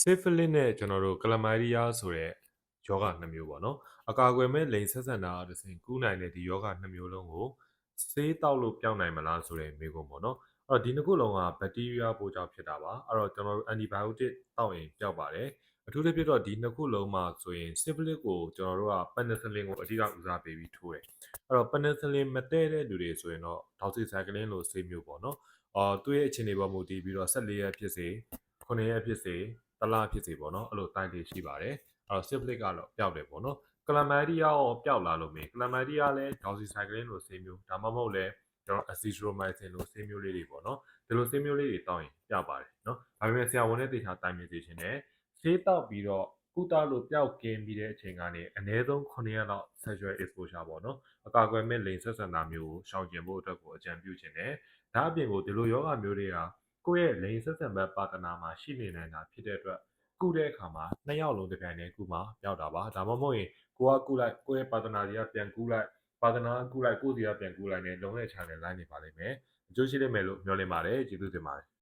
syphilis နဲ့ကျွန်တော်တို့ chlamydia ဆိုတဲ့ယောဂနှစ်မျိုးပေါ့နော်အကာအကွယ်မဲ့လိန်ဆက်ဆံတာတစ်စင်ကူးနိုင်တဲ့ဒီယောဂနှစ်မျိုးလုံးကိုဆေးတောက်လို့ပျောက်နိုင်မလားဆိုတဲ့မေးခွန်းပေါ့နော်အဲ့တော့ဒီနှစ်ခုလုံးကဘက်တီးရီးယားပိုးကြောင့်ဖြစ်တာပါအဲ့တော့ကျွန်တော်တို့ antibiotic တောက်ရင်ပျောက်ပါတယ်အထူးသဖြင့်တော့ဒီနှစ်ခုလုံးမှာဆိုရင် syphilis ကိုကျွန်တော်တို့က penicillin ကိုအဓိကဦးစားပေးပြီးထိုးတယ်အဲ့တော့ penicillin မတည့်တဲ့လူတွေဆိုရင်တော့ doxycycline လို့ဆေးမျိုးပေါ့နော်အော်သူ့ရဲ့အခြေအနေပေါ်မူတည်ပြီးတော့14ရက်ဖြစ်စေ9ရက်ဖြစ်စေ တစ်လဖြစ်စေပေါ့နော်အဲ့လိုတိုက်တွေရှိပါတယ်အဲ့တော့ syphilis ကတော့ပျောက်တယ်ပေါ့နော် chlamydia ရောပျောက်လာလို့မေး chlamydia လည်း doxycycline လို့ဆေးမျိုးဒါမှမဟုတ်လည်းကျွန်တော် azithromycin လို့ဆေးမျိုးလေးတွေပေါ့နော်ဒီလိုဆေးမျိုးလေးတွေတောင်းရင်ပျောက်ပါတယ်နော်ဒါပေမဲ့ဆရာဝန်နဲ့တေချာတိုင်ပင်စီခြင်းနဲ့ဆေးတောက်ပြီးတော့ကုသလို့ပျောက်ကင်းပြီးတဲ့အချိန်ကနေအနည်းဆုံး9ရက်လောက် sexual exposure ပေါ့နော်အကာအကွယ်မဲ့လိန်ဆက်ဆံတာမျိုးကိုရှောင်ကျဉ်ဖို့အတွက်ကိုအကြံပြုခြင်းနဲ့ဒါအပြင်ကိုဒီလိုယောဂမျိုးတွေက ကိုယ့်ရဲ့လိန်ဆက်ဆံဘက်ပါတနာမှာရှိနေနိုင်တာဖြစ်တဲ့အတွက်ကုတဲ့အခါမှာနှစ်ယောက်လုံးတစ်ပြိုင်တည်းကုမှာပျောက်တာပါဒါမှမဟုတ်ရင်ကိုကကုလိုက်ကိုယ့်ရဲ့ပါတနာတွေကပြန်ကုလိုက်ပါတနာကုလိုက်ကိုယ်စီကပြန်ကုလိုက်နဲ့လုံးဝချာနဲ့လိုက်နေပါလိမ့်မယ်အကျိုးရှိလိမ့်မယ်လို့မျှော်လင့်ပါတယ်ကျေးဇူးတင်ပါတယ်